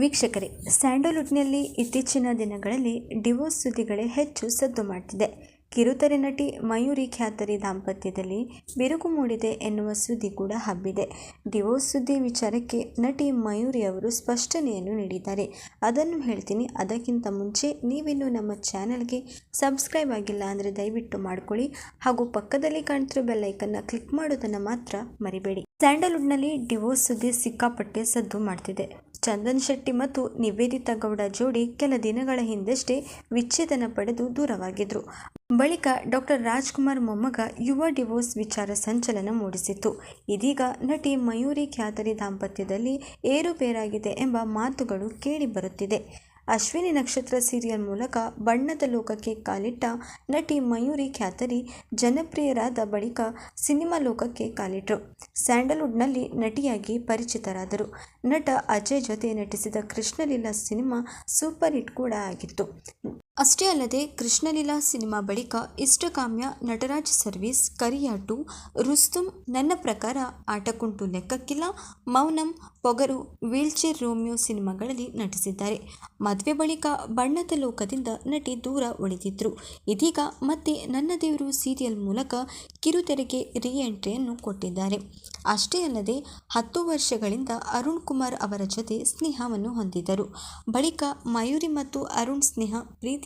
ವೀಕ್ಷಕರೇ, ಸ್ಯಾಂಡಲ್ವುಡ್ನಲ್ಲಿ ಇತ್ತೀಚಿನ ದಿನಗಳಲ್ಲಿ ಡಿವೋರ್ಸ್ ಸುದ್ದಿಗಳೇ ಹೆಚ್ಚು ಸದ್ದು ಮಾಡ್ತಿದೆ. ಕಿರುತೆರೆ ನಟಿ ಮಯೂರಿ ಖ್ಯಾತರಿ ದಾಂಪತ್ಯದಲ್ಲಿ ಬಿರುಕು ಮೂಡಿದೆ ಎನ್ನುವ ಸುದ್ದಿ ಕೂಡ ಹಬ್ಬಿದೆ. ಡಿವೋರ್ಸ್ ಸುದ್ದಿ ವಿಚಾರಕ್ಕೆ ನಟಿ ಮಯೂರಿ ಅವರು ಸ್ಪಷ್ಟನೆಯನ್ನು ನೀಡಿದ್ದಾರೆ. ಅದನ್ನು ಹೇಳ್ತೀನಿ, ಅದಕ್ಕಿಂತ ಮುಂಚೆ ನೀವಿನ್ನೂ ನಮ್ಮ ಚಾನಲ್ಗೆ ಸಬ್ಸ್ಕ್ರೈಬ್ ಆಗಿಲ್ಲ ಅಂದರೆ ದಯವಿಟ್ಟು ಮಾಡ್ಕೊಳ್ಳಿ ಹಾಗೂ ಪಕ್ಕದಲ್ಲಿ ಕಾಣ್ತಿರೋ ಬೆಲ್ಲೈಕನ್ನು ಕ್ಲಿಕ್ ಮಾಡೋದನ್ನು ಮಾತ್ರ ಮರಿಬೇಡಿ. ಸ್ಯಾಂಡಲ್ವುಡ್ನಲ್ಲಿ ಡಿವೋರ್ಸ್ ಸುದ್ದಿ ಸಿಕ್ಕಾಪಟ್ಟೆ ಸದ್ದು ಮಾಡ್ತಿದೆ. ಚಂದನ್ ಶೆಟ್ಟಿ ಮತ್ತು ನಿವೇದಿತಾ ಗೌಡ ಜೋಡಿ ಕೆಲ ದಿನಗಳ ಹಿಂದಷ್ಟೇ ವಿಚ್ಛೇದನ ಪಡೆದು ದೂರವಾಗಿದ್ರು. ಬಳಿಕ ಡಾಕ್ಟರ್ ರಾಜ್ಕುಮಾರ್ ಮೊಮ್ಮಗ ಯುವ ಡಿವೋರ್ಸ್ ವಿಚಾರ ಸಂಚಲನ ಮೂಡಿಸಿತ್ತು. ಇದೀಗ ನಟಿ ಮಯೂರಿ ಖ್ಯಾತರಿ ದಾಂಪತ್ಯದಲ್ಲಿ ಏರುಪೇರಾಗಿದೆ ಎಂಬ ಮಾತುಗಳು ಕೇಳಿ ಬರುತ್ತಿದೆ. ಅಶ್ವಿನಿ ನಕ್ಷತ್ರ ಸೀರಿಯಲ್ ಮೂಲಕ ಬಣ್ಣದ ಲೋಕಕ್ಕೆ ಕಾಲಿಟ್ಟ ನಟಿ ಮಯೂರಿ ಖ್ಯಾತರಿ ಜನಪ್ರಿಯರಾದ ಬಳಿಕ ಸಿನಿಮಾ ಲೋಕಕ್ಕೆ ಕಾಲಿಟ್ರು. ಸ್ಯಾಂಡಲ್ವುಡ್ನಲ್ಲಿ ನಟಿಯಾಗಿ ಪರಿಚಿತರಾದರು. ನಟ ಅಜಯ್ ಜೊತೆ ನಟಿಸಿದ ಕೃಷ್ಣಲೀಲಾ ಸಿನಿಮಾ ಸೂಪರ್ ಹಿಟ್ ಕೂಡ ಆಗಿತ್ತು. ಅಷ್ಟೇ ಅಲ್ಲದೆ ಕೃಷ್ಣಲೀಲಾ ಸಿನಿಮಾ ಬಳಿಕ ಇಷ್ಟಕಾಮ್ಯ ನಟರಾಜ್ ಸರ್ವಿಸ್, ಕರಿಯಾಟು, ರುಸ್ತುಂ ನನ್ನ ಪ್ರಕಾರ ಆಟಕುಂಟು ಲೆಕ್ಕಕ್ಕಿಲ್ಲ. ಮೌನಂ, ಪೊಗರು, ವೀಲ್ಚೇರ್ ರೋಮಿಯೋ ಸಿನಿಮಾಗಳಲ್ಲಿ ನಟಿಸಿದ್ದಾರೆ. ಮದುವೆ ಬಳಿಕ ಬಣ್ಣದ ಲೋಕದಿಂದ ನಟಿ ದೂರ ಉಳಿದಿದ್ರು ಇದೀಗ ಮತ್ತೆ ನನ್ನ ದೇವರು ಸೀರಿಯಲ್ ಮೂಲಕ ಕಿರುತೆರೆಗೆ ರೀಎಂಟ್ರಿಯನ್ನು ಕೊಟ್ಟಿದ್ದಾರೆ. ಅಷ್ಟೇ ಅಲ್ಲದೆ ಹತ್ತು ವರ್ಷಗಳಿಂದ ಅರುಣ್ ಕುಮಾರ್ ಅವರ ಜೊತೆ ಸ್ನೇಹವನ್ನು ಹೊಂದಿದ್ದರು. ಬಳಿಕ ಮಯೂರಿ ಮತ್ತು ಅರುಣ್ ಸ್ನೇಹ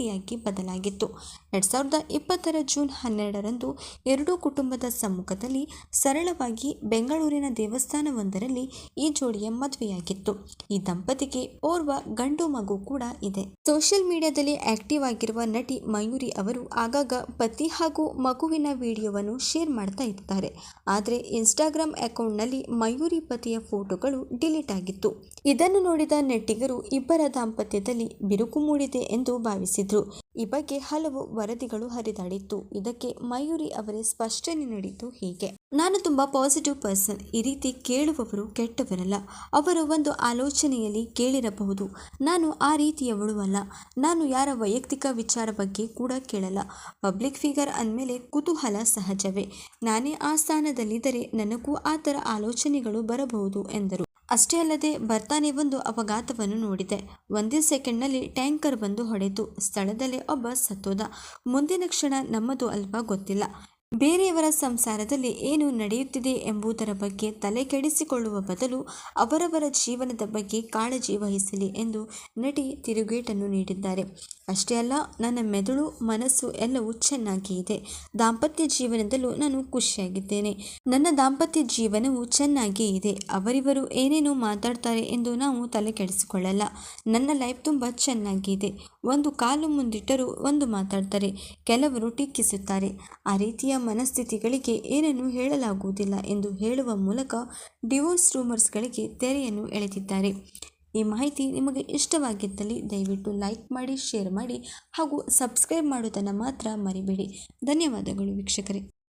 ಪ್ರೀತಿಯಾಗಿ ಬದಲಾಗಿತ್ತು. ಎರಡು ಸಾವಿರದ ಇಪ್ಪತ್ತರ ಜೂನ್ ಹನ್ನೆರಡರಂದು ಎರಡೂ ಕುಟುಂಬದ ಸಮ್ಮುಖದಲ್ಲಿ ಸರಳವಾಗಿ ಬೆಂಗಳೂರಿನ ದೇವಸ್ಥಾನವೊಂದರಲ್ಲಿ ಈ ಜೋಡಿಯ ಮದುವೆಯಾಗಿತ್ತು. ಈ ದಂಪತಿಗೆ ಓರ್ವ ಗಂಡು ಮಗು ಕೂಡ ಇದೆ. ಸೋಷಿಯಲ್ ಮೀಡಿಯಾದಲ್ಲಿ ಆಕ್ಟಿವ್ ಆಗಿರುವ ನಟಿ ಮಯೂರಿ ಅವರು ಆಗಾಗ ಪತಿ ಹಾಗೂ ಮಗುವಿನ ವಿಡಿಯೋವನ್ನು ಶೇರ್ ಮಾಡ್ತಾ ಇರ್ತಾರೆ ಆದರೆ ಇನ್ಸ್ಟಾಗ್ರಾಮ್ ಅಕೌಂಟ್ನಲ್ಲಿ ಮಯೂರಿ ಪತಿಯ ಫೋಟೋಗಳು ಡಿಲೀಟ್ ಆಗಿತ್ತು. ಇದನ್ನು ನೋಡಿದ ನೆಟ್ಟಿಗರು ಇಬ್ಬರ ದಾಂಪತ್ಯದಲ್ಲಿ ಬಿರುಕು ಮೂಡಿದೆ ಎಂದು ಭಾವಿಸಿದ್ರು. ಈ ಬಗ್ಗೆ ಹಲವು ವರದಿಗಳು ಹರಿದಾಡಿತ್ತು. ಇದಕ್ಕೆ ಮಯೂರಿ ಅವರೇ ಸ್ಪಷ್ಟನೆ ನೀಡಿದ್ದು ಹೀಗೆ. ನಾನು ತುಂಬಾ ಪಾಸಿಟಿವ್ ಪರ್ಸನ್ ಈ ರೀತಿ ಕೇಳುವವರು ಕೆಟ್ಟವರಲ್ಲ. ಅವರು ಒಂದು ಆಲೋಚನೆಯಲ್ಲಿ ಕೇಳಿರಬಹುದು. ನಾನು ಆ ರೀತಿಯವಳು ಅಲ್ಲ. ನಾನು ಯಾರ ವೈಯಕ್ತಿಕ ವಿಚಾರ ಬಗ್ಗೆ ಕೂಡ ಕೇಳಲ್ಲ. ಪಬ್ಲಿಕ್ ಫಿಗರ್ ಅಂದಮೇಲೆ ಕುತೂಹಲ ಸಹಜವೇ. ನಾನೇ ಆ ಸ್ಥಾನದಲ್ಲಿದ್ದರೆ ನನಗೂ ಆ ಥರ ಆಲೋಚನೆಗಳು ಬರಬಹುದು, ಎಂದರು. ಅಷ್ಟೇ ಅಲ್ಲದೆ ಬರ್ತಾನೆ ಒಂದು ಅಪಘಾತವನ್ನು ನೋಡಿದೆ. ಒಂದೇ ಸೆಕೆಂಡ್ನಲ್ಲಿ ಟ್ಯಾಂಕರ್ ಬಂದು ಹೊಡೆತು ಸ್ಥಳದಲ್ಲೇ ಒಬ್ಬ ಸತ್ತೋದ. ಮುಂದಿನ ಕ್ಷಣ ನಮ್ಮದು ಅಲ್ವಾ ಗೊತ್ತಿಲ್ಲ. ಬೇರೆಯವರ ಸಂಸಾರದಲ್ಲಿ ಏನು ನಡೆಯುತ್ತಿದೆ ಎಂಬುದರ ಬಗ್ಗೆ ತಲೆ ಕೆಡಿಸಿಕೊಳ್ಳುವ ಬದಲು ಅವರವರ ಜೀವನದ ಬಗ್ಗೆ ಕಾಳಜಿ ವಹಿಸಲಿ ಎಂದು ನಟಿ ತಿರುಗೇಟನ್ನು ನೀಡಿದ್ದಾರೆ. ಅಷ್ಟೇ ಅಲ್ಲ, ನನ್ನ ಮೆದುಳು, ಮನಸ್ಸು ಎಲ್ಲವೂ ಚೆನ್ನಾಗಿ ಇದೆ. ದಾಂಪತ್ಯ ಜೀವನದಲ್ಲೂ ನಾನು ಖುಷಿಯಾಗಿದ್ದೇನೆ. ನನ್ನ ದಾಂಪತ್ಯ ಜೀವನವು ಚೆನ್ನಾಗಿ ಇದೆ. ಅವರಿವರು ಏನೇನೋ ಮಾತಾಡ್ತಾರೆ ಎಂದು ನಾವು ತಲೆ ಕೆಡಿಸಿಕೊಳ್ಳಲ್ಲ. ನನ್ನ ಲೈಫ್ ತುಂಬ ಚೆನ್ನಾಗಿದೆ ಒಂದು ಕಾಲು ಮುಂದಿಟ್ಟರೂ ಒಂದು ಮಾತಾಡ್ತಾರೆ. ಕೆಲವರು ಟೀಕಿಸುತ್ತಾರೆ. ಆ ರೀತಿಯ ಮನಸ್ಥಿತಿಗಳಿಗೆ ಏನನ್ನು ಹೇಳಲಾಗುವುದಿಲ್ಲ ಎಂದು ಹೇಳುವ ಮೂಲಕ ಡಿವೋರ್ಸ್ ರೂಮರ್ಸ್ಗಳಿಗೆ ತೆರೆಯನ್ನು ಎಳೆದಿದ್ದಾರೆ. ಈ ಮಾಹಿತಿ ನಿಮಗೆ ಇಷ್ಟವಾಗಿದ್ದಲ್ಲಿ ದಯವಿಟ್ಟು ಲೈಕ್ ಮಾಡಿ, ಶೇರ್ ಮಾಡಿ ಹಾಗೂ ಸಬ್ಸ್ಕ್ರೈಬ್ ಮಾಡೋದನ್ನು ಮಾತ್ರ ಮರಿಬೇಡಿ. ಧನ್ಯವಾದಗಳು ವೀಕ್ಷಕರೇ.